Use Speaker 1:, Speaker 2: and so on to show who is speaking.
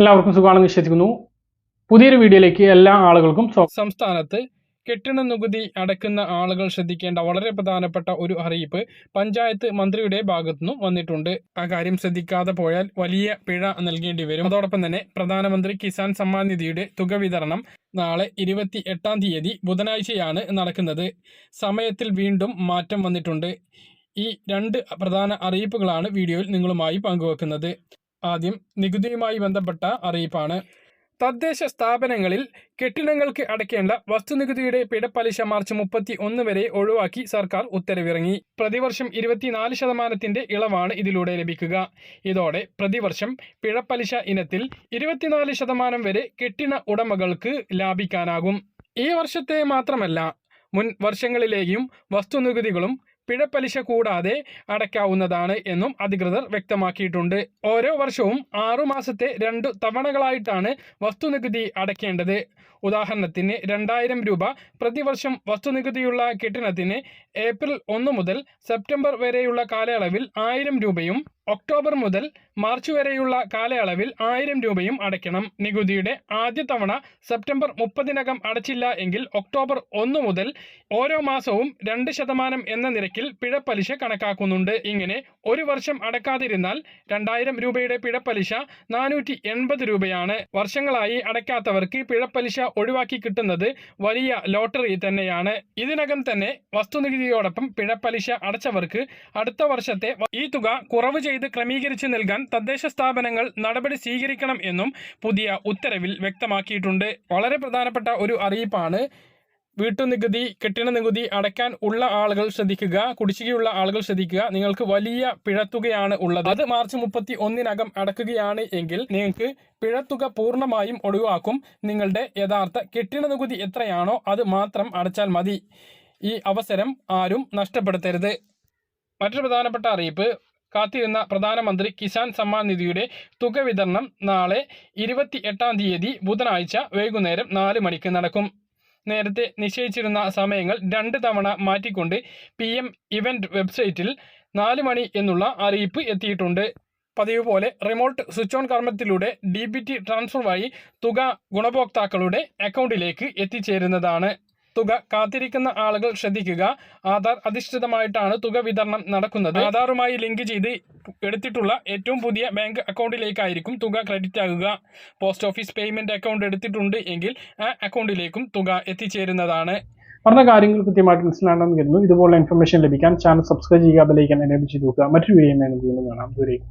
Speaker 1: എല്ലാവർക്കും സുഖമാണെന്ന് വിശ്വസിക്കുന്നു. പുതിയൊരു വീഡിയോയിലേക്ക് എല്ലാ ആളുകൾക്കും. സംസ്ഥാനത്ത് കെട്ടിട നികുതി അടയ്ക്കുന്ന ആളുകൾ ശ്രദ്ധിക്കേണ്ട വളരെ പ്രധാനപ്പെട്ട ഒരു അറിയിപ്പ് പഞ്ചായത്ത് മന്ത്രിയുടെ ഭാഗത്തുനിന്നും വന്നിട്ടുണ്ട്. ആ കാര്യം ശ്രദ്ധിക്കാതെ പോയാൽ വലിയ പിഴ നൽകേണ്ടി വരും. അതോടൊപ്പം തന്നെ പ്രധാനമന്ത്രി കിസാൻ സമ്മാൻ നിധിയുടെ തുക വിതരണം നാളെ ഇരുപത്തി എട്ടാം തീയതി ബുധനാഴ്ചയാണ് നടക്കുന്നത്. സമയത്തിൽ വീണ്ടും മാറ്റം വന്നിട്ടുണ്ട്. ഈ രണ്ട് പ്രധാന അറിയിപ്പുകളാണ് വീഡിയോയിൽ നിങ്ങളുമായി പങ്കുവെക്കുന്നത്. ആദ്യം നികുതിയുമായി ബന്ധപ്പെട്ട അറിയിപ്പാണ്. തദ്ദേശ സ്ഥാപനങ്ങളിൽ കെട്ടിടങ്ങൾക്ക് അടയ്ക്കേണ്ട വസ്തുനികുതിയുടെ പിഴപ്പലിശ മാർച്ച് മുപ്പത്തി ഒന്ന് വരെ ഒഴിവാക്കി സർക്കാർ ഉത്തരവിറങ്ങി. പ്രതിവർഷം ഇരുപത്തിനാല് ശതമാനത്തിന്റെ ഇളവാണ് ഇതിലൂടെ ലഭിക്കുക. ഇതോടെ പ്രതിവർഷം പിഴപ്പലിശ ഇനത്തിൽ ഇരുപത്തിനാല് ശതമാനം വരെ കെട്ടിട ഉടമകൾക്ക് ലാഭിക്കാനാകും. ഈ വർഷത്തെ മാത്രമല്ല മുൻ വർഷങ്ങളിലെയും വസ്തുനികുതികളും പിഴപ്പലിശ കൂടാതെ അടയ്ക്കാവുന്നതാണ് എന്നും അധികൃതർ വ്യക്തമാക്കിയിട്ടുണ്ട്. ഓരോ വർഷവും ആറു മാസത്തെ രണ്ടു തവണകളായിട്ടാണ് വസ്തുനികുതി അടയ്ക്കേണ്ടത്. ഉദാഹരണത്തിന് രണ്ടായിരം രൂപ പ്രതിവർഷം വസ്തുനികുതിയുള്ള കെട്ടിടത്തിന് ഏപ്രിൽ ഒന്ന് മുതൽ സെപ്റ്റംബർ വരെയുള്ള കാലയളവിൽ ആയിരം രൂപയും ഒക്ടോബർ മുതൽ മാർച്ച് വരെയുള്ള കാലയളവിൽ ആയിരം രൂപയും അടയ്ക്കണം. നികുതിയുടെ ആദ്യ തവണ സെപ്റ്റംബർ മുപ്പതിനകം അടച്ചില്ല എങ്കിൽ ഒക്ടോബർ ഒന്ന് മുതൽ ഓരോ മാസവും രണ്ട് ശതമാനം എന്ന നിരക്കിൽ പിഴപ്പലിശ കണക്കാക്കുന്നുണ്ട്. ഇങ്ങനെ ഒരു വർഷം അടക്കാതിരുന്നാൽ രണ്ടായിരം രൂപയുടെ പിഴപ്പലിശ നാനൂറ്റി എൺപത് രൂപയാണ്. വർഷങ്ങളായി അടയ്ക്കാത്തവർക്ക് പിഴപ്പലിശ ഒഴിവാക്കി കിട്ടുന്നത് വലിയ ലോട്ടറി തന്നെയാണ്. ഇതിനകം തന്നെ വസ്തുനികുതിയോടൊപ്പം പിഴപ്പലിശ അടച്ചവർക്ക് അടുത്ത വർഷത്തെ ഈ തുക കുറവ് ചെയ്ത് ക്രമീകരിച്ച് നൽകാൻ തദ്ദേശ സ്ഥാപനങ്ങൾ നടപടി സ്വീകരിക്കണം എന്നും പുതിയ ഉത്തരവിൽ വ്യക്തമാക്കിയിട്ടുണ്ട്. വളരെ പ്രധാനപ്പെട്ട ഒരു അറിയിപ്പാണ്. വീട്ടുനികുതി കെട്ടിട നികുതി അടയ്ക്കാൻ ഉള്ള ആളുകൾ ശ്രദ്ധിക്കുക കുടിശ്ശികയുള്ള ആളുകൾ ശ്രദ്ധിക്കുക. നിങ്ങൾക്ക് വലിയ പിഴത്തുകയാണ് ഉള്ളത്. അത് മാർച്ച് മുപ്പത്തി ഒന്നിനകം അടക്കുകയാണ് എങ്കിൽ നിങ്ങൾക്ക് പിഴത്തുക പൂർണമായും ഒഴിവാക്കും. നിങ്ങളുടെ യഥാർത്ഥ കെട്ടിട നികുതി എത്രയാണോ അത് മാത്രം അടച്ചാൽ മതി. ഈ അവസരം ആരും നഷ്ടപ്പെടുത്തരുത്. മറ്റൊരു പ്രധാനപ്പെട്ട അറിയിപ്പ് കാത്തിരുന്ന പ്രധാനമന്ത്രി കിസാൻ സമ്മാൻ നിധിയുടെ തുക വിതരണം നാളെ ഇരുപത്തി എട്ടാം തീയതി ബുധനാഴ്ച വൈകുന്നേരം നാല് മണിക്ക് നടക്കും. നേരത്തെ നിശ്ചയിച്ചിരുന്ന സമയങ്ങൾ രണ്ട് തവണ മാറ്റിക്കൊണ്ട് പി എം ഇവന്റ് വെബ്സൈറ്റിൽ നാല് മണി എന്നുള്ള അറിയിപ്പ് എത്തിയിട്ടുണ്ട്. പതിവ് പോലെ റിമോട്ട് സ്വിച്ച് ഓൺ കർമ്മത്തിലൂടെ ഡി ബി ടി ട്രാൻസ്ഫർ വഴി തുക ഗുണഭോക്താക്കളുടെ അക്കൗണ്ടിലേക്ക് എത്തിച്ചേരുന്നതാണ്. തുക കാത്തിരിക്കുന്ന ആളുകൾ ശ്രദ്ധിക്കുക. ആധാർ അധിഷ്ഠിതമായിട്ടാണ് തുക വിതരണം നടക്കുന്നത്. ആധാറുമായി ലിങ്ക് ചെയ്ത് എടുത്തിട്ടുള്ള ഏറ്റവും പുതിയ ബാങ്ക് അക്കൗണ്ടിലേക്കായിരിക്കും തുക ക്രെഡിറ്റ് ആകുക. പോസ്റ്റ് ഓഫീസ് പേയ്മെന്റ് അക്കൗണ്ട് എടുത്തിട്ടുണ്ട് എങ്കിൽ ആ അക്കൗണ്ടിലേക്കും തുക എത്തിച്ചേരുന്നതാണ്. പറഞ്ഞ കാര്യങ്ങൾ കൃത്യമായിട്ട് മനസ്സിലാണെന്ന് കരുതുന്നു. ഇതുപോലുള്ള ഇൻഫർമേഷൻ ലഭിക്കാൻ ചാനൽ സബ്സ്ക്രൈബ് ചെയ്യുക അതിലേക്ക് എനേബിൾ ചെയ്ത് നോക്കുക മറ്റൊരു വീഡിയോ കാണാം. ദൂരേക്ക്